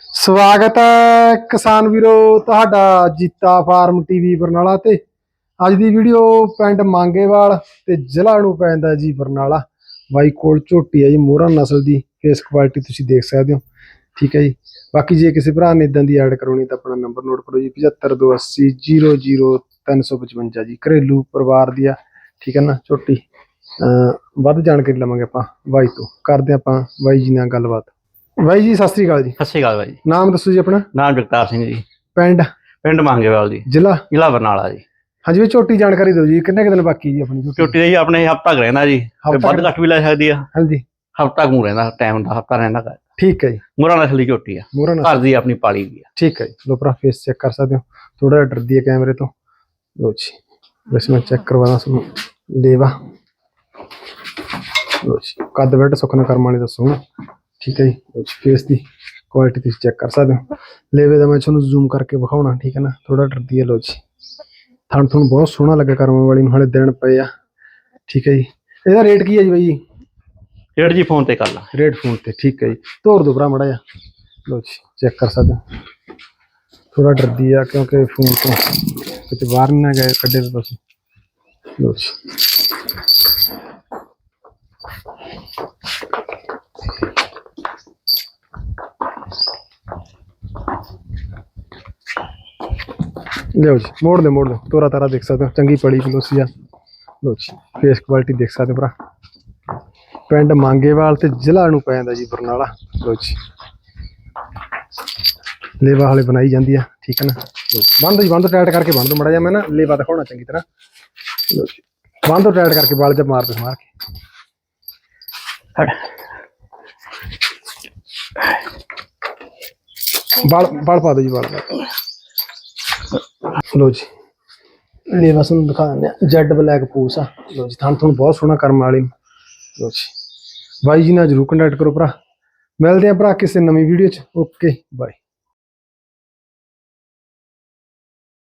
ਸਵਾਗਤ ਹੈ ਕਿਸਾਨ ਵੀਰੋ ਤੁਹਾਡਾ ਜੀਤਾ ਫਾਰਮ ਟੀਵੀ ਬਰਨਾਲਾ ਤੇ। ਅੱਜ ਦੀ ਵੀਡੀਓ ਪਿੰਡ ਮੰਗੇਵਾਲ ਤੇ ਜ਼ਿਲ੍ਹਾ ਨੂੰ ਪੈਂਦਾ ਜੀ ਬਰਨਾਲਾ। ਬਾਈ ਕੋਲ ਝੋਟੀ ਹੈ ਜੀ, ਮੋਹਰਾ ਨਸਲ ਦੀ ਫੇਸ ਕੁਆਲਿਟੀ ਤੁਸੀਂ ਦੇਖ ਸਕਦੇ ਹੋ। ਠੀਕ ਹੈ ਜੀ। ਬਾਕੀ ਜੇ ਕਿਸੇ ਭਰਾ ਨੇ ਇਦਾਂ ਦੀ ਐਡ ਕਰਾਉਣੀ ਤਾਂ ਆਪਣਾ ਨੰਬਰ ਨੋਟ ਕਰੋ ਜੀ 7528000355 ਜੀ। ਘਰੇਲੂ ਪਰਿਵਾਰ ਦੀ ਆ, ਠੀਕ ਹੈ ਨਾ ਝੋਟੀ। ਅਹ ਵੱਧ ਜਾਣਕਾਰੀ ਲਵਾਂਗੇ ਆਪਾਂ ਬਾਈ ਤੋਂ। ਕਰਦੇ ਆਪਾਂ ਬਾਈ ਜੀ ਨਾਲ ਗੱਲਬਾਤ। ਬਾਈ ਜੀ ਸਤਿ ਸ੍ਰੀ ਅਕਾਲ ਜੀ। ਸਤਿ ਸ਼੍ਰੀ ਅਕਾਲ ਬਾਈ ਨਾਮ ਦੱਸੋ ਜੀ ਆਪਣਾ? ਨਾਮ ਜਗਤਾਰ ਸਿੰਘ ਜੀ। ਪਿੰਡ? ਪਿੰਡ ਮੰਗੇਵਾਲ ਜੀ। ਜ਼ਿਲ੍ਹਾ? ਜ਼ਿਲ੍ਹਾ ਬਰਨਾਲਾ ਜੀ। ਹਾਂਜੀ ਵੀ ਝੋਟੀ ਜਾਣਕਾਰੀ ਦਿਓ ਜੀ ਕਿੰਨੇ ਕੁ ਦਿਨ ਬਾਕੀ ਜੀ ਆਪਣੀ ਝੋਟੀ? ਛੁੱਟੀ ਦੇ ਜੀ ਆਪਣੇ ਹਫਤਾ ਕੁ ਰਹਿੰਦਾ ਜੀ ਤੇ ਹਫ਼ਤਾ ਵੱਧ? ਘੱਟ ਵੀ ਲੈ ਸਕਦੀ ਆ। ਹਾਂਜੀ। ਹਫਤਾ ਕੁ ਰਹਿੰਦਾ ਟਾਈਮ ਦਾ ਹਫਤਾ ਰਹਿੰਦਾ ਘਰ। ਠੀਕ ਹੈ ਜੀ। ਮੁਰਾ ਨਸਲ ਝੋਟੀ ਆ। ਮੋਹਰਾ ਨਾਲ ਘਰ ਦੀ ਆਪਣੀ ਪਾਲੀ ਵੀ ਆ। ਠੀਕ ਹੈ ਜੀ। ਲੋ ਭਰਾ ਫੇਸ ਚੈੱਕ ਕਰ ਸਕਦੇ ਹੋ। ਥੋੜਾ ਜਿਹਾ ਡਰਦੀ ਹੈ ਕੈਮਰੇ ਤੋਂ। ਲੋ ਜੀ। ਬਸ ਮੈਂ ਚੈੱਕ ਕਰਵਾਦਾ ਤੁਹਾਨੂੰ ਲੇਵਾ। ਲੋ ਜੀ। ਕੱਦ ਬੈਠ ਸੁਖਨਾ ਕਰਮ ਵਾਲੇ ਦੱਸੋ ਠੀਕ ਹੈ ਜੀ। ਜੀ ਫੇਸ ਦੀ ਕੁਆਲਿਟੀ ਤੁਸੀਂ ਚੈੱਕ ਕਰ ਸਕਦੇ ਹੋ। ਲੇਵੇ ਦਾ ਮੈਂ ਤੁਹਾਨੂੰ ਜ਼ੂਮ ਕਰਕੇ ਵਿਖਾਉਣਾ ਠੀਕ ਹੈ ਨਾ? ਥੋੜਾ ਡਰਦੀ ਹੈ ਲੋ ਜੀ। ਥਣ ਤੁਹਾਨੂੰ ਬਹੁਤ ਸੋਹਣਾ ਲੱਗਾ ਕਰਮ ਵਾਲੀ ਨੂੰ ਹਾਲੇ ਦਿਨ ਪਏ ਆ। ਠੀਕ ਹੈ ਜੀ। ਇਹਦਾ ਰੇਟ ਕੀ ਹੈ ਜੀ ਬਾਈ ਜੀ? ਰੇਟ ਜੀ ਫੋਨ ਤੇ ਕਰ ਲਾ। ਰੇਡ ਫੋਨ ਤੇ ਠੀਕ ਹੈ ਜੀ। ਤੋਰ ਦੋ ਭਰਾ ਮੜਾ ਜਾ ਲੋ ਜੀ ਚੈੱਕ ਕਰ ਸਕਦੇ ਹੋ। ਥੋੜਾ ਡਰਦੀ ਆ ਕਿਉਂਕਿ ਫੋਨ ਤੋਂ ਕਿਤੇ ਬਾਹਰ ਨਾ ਗਏ ਕੱਢੇ ਤਾਂ ਤੁਸੀਂ। ਲੋ ਜੀ। ਲਿਓ ਜੀ ਮੋੜ ਦੇ ਮੋੜ ਦੇ ਤੋਰਾ ਤਾਰਾ ਦੇਖ ਸਕਦੇ ਹੋ ਚੰਗੀ ਪੜੀ ਕਲੋਸੀ ਲੋ ਜੀ ਫੇਸ ਕੁਆਲਿਟੀ ਦੇਖ ਸਕਦੇ ਹੋ ਭਰਾ। ਪਿੰਡ ਮੰਗੇਵਾਲ ਤੇ ਜ਼ਿਲ੍ਹਾ ਨੂੰ ਪੈ ਜਾਂਦਾ ਜੀ ਬਰਨਾਲਾ। ਲੋ ਜੀ ਲੇਵਾ ਵਾਲੇ ਬਣਾਈ ਜਾਂਦੀ ਆ ਠੀਕ ਹੈ ਨਾ? ਲਓ, ਬੰਦ ਜੀ ਬੰਦ ਟਾਈਟ ਕਰਕੇ ਬੰਦ ਮੜਾ ਜਾ ਮੈਂ ਨਾ ਲੇਵਾ ਦਿਖਾਉਣਾ ਚੰਗੀ ਤਰ੍ਹਾਂ। ਲੋ ਜੀ ਬੰਦ ਟਾਈਟ ਕਰਕੇ ਬਾਲ ਜਬ ਮਾਰ ਦੇ ਮਾਰ ਕੇ। ਬਾਲ ਬਾਲ ਪਾ ਦਿਓ ਜੀ ਬਾਲ ਲੋ ਜੀ। ਲੇਵਾ ਸਾਨੂੰ ਦਿਖਾ ਦਿੰਦੇ ਆ ਜੈਡ ਬਲੈਕ ਪੂਸ ਆ। ਲੋ ਜੀ, ਥਾਂ ਤੁਹਾਨੂੰ ਬਹੁਤ ਸੋਹਣਾ ਕਰਮ ਵਾਲੀ। ਨੂੰ। ਲੋ ਜੀ। ਬਾਈ ਜੀ ਨਾਲ ਜਰੂਰ ਕੰਟੈਕਟ ਕਰੋ ਭਰਾ। ਮਿਲਦੇ ਆ ਭਰਾ ਕਿਸੇ ਨਵੀਂ ਵੀਡੀਓ ਚ। Okay bye